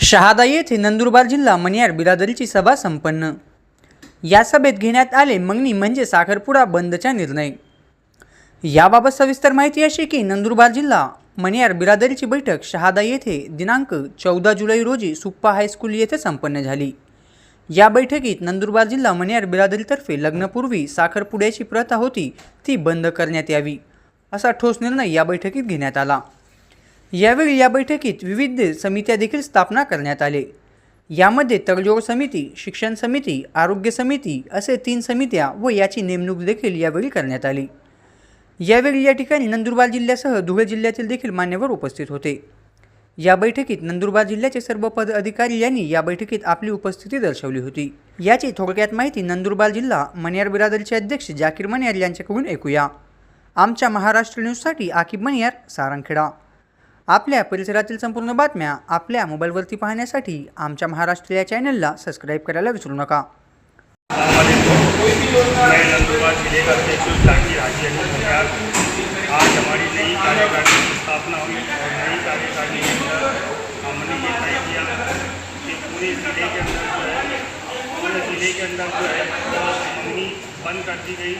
शहादा येथे नंदुरबार जिल्हा मनियार बिरादरीची सभा संपन्न. या सभेत घेण्यात आले मंगणी म्हणजे साखरपुडा बंदचा निर्णय. याबाबत सविस्तर माहिती अशी की नंदुरबार जिल्हा मनियार बिरादरीची बैठक शहादा येथे दिनांक चौदा जुलै रोजी सुप्पा हायस्कूल येथे संपन्न झाली. या बैठकीत नंदुरबार जिल्हा मनियार बिरादरीतर्फे लग्नपूर्वी साखरपुड्याची प्रथा होती ती बंद करण्यात यावी असा ठोस निर्णय या बैठकीत घेण्यात आला. यावेळी या बैठकीत विविध समित्या देखील स्थापना करण्यात आले. यामध्ये तडजोड समिती शिक्षण समिती आरोग्य समिती असे तीन समित्या व याची नेमणूक देखील यावेळी करण्यात आली. यावेळी या ठिकाणी नंदुरबार जिल्ह्यासह धुळे जिल्ह्यातील देखील मान्यवर उपस्थित होते. या बैठकीत नंदुरबार जिल्ह्याचे सर्व पद अधिकारी यांनी या बैठकीत आपली उपस्थिती दर्शवली होती. याची थोडक्यात माहिती नंदुरबार जिल्हा मनियार बिरादरीचे अध्यक्ष जाकीर मनियार यांच्याकडून ऐकूया. आमच्या महाराष्ट्र न्यूजसाठी आकिब मनियार सारंगखेडा. आपल्या परिसरातील संपूर्ण बातम्या आपल्या मोबाईलवरती पाहण्यासाठी आमच्या महाराष्ट्र या चॅनलला सबस्क्राईब करायला विसरू नका. आज हमारी नई कार्यकारिणी स्थापना हुई और नई कार्यकारिणी के अंदर हमने ये तय किया कि पूरे ज़िले के अंदर जो है, पूरे ज़िले के अंदर जो है मंगनी बंद कर दी गई।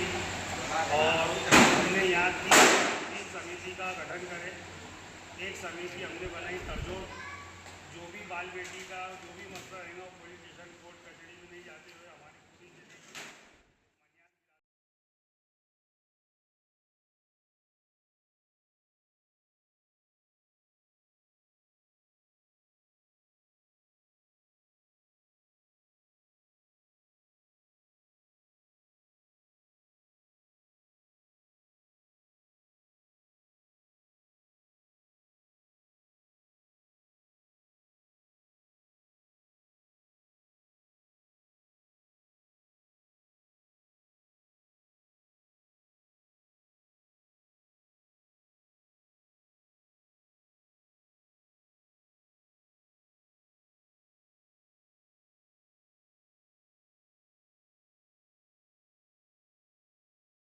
और हमने यहाँ तीन तीन समिति का गठन करें, एक समिति हमने बनाई तरजो। जो भी बाल बेटी का, जो भी मसला रहेगा वो पुलिस स्टेशन कोर्ट कचहरी में नहीं जाते हुए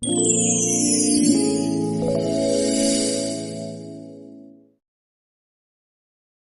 Música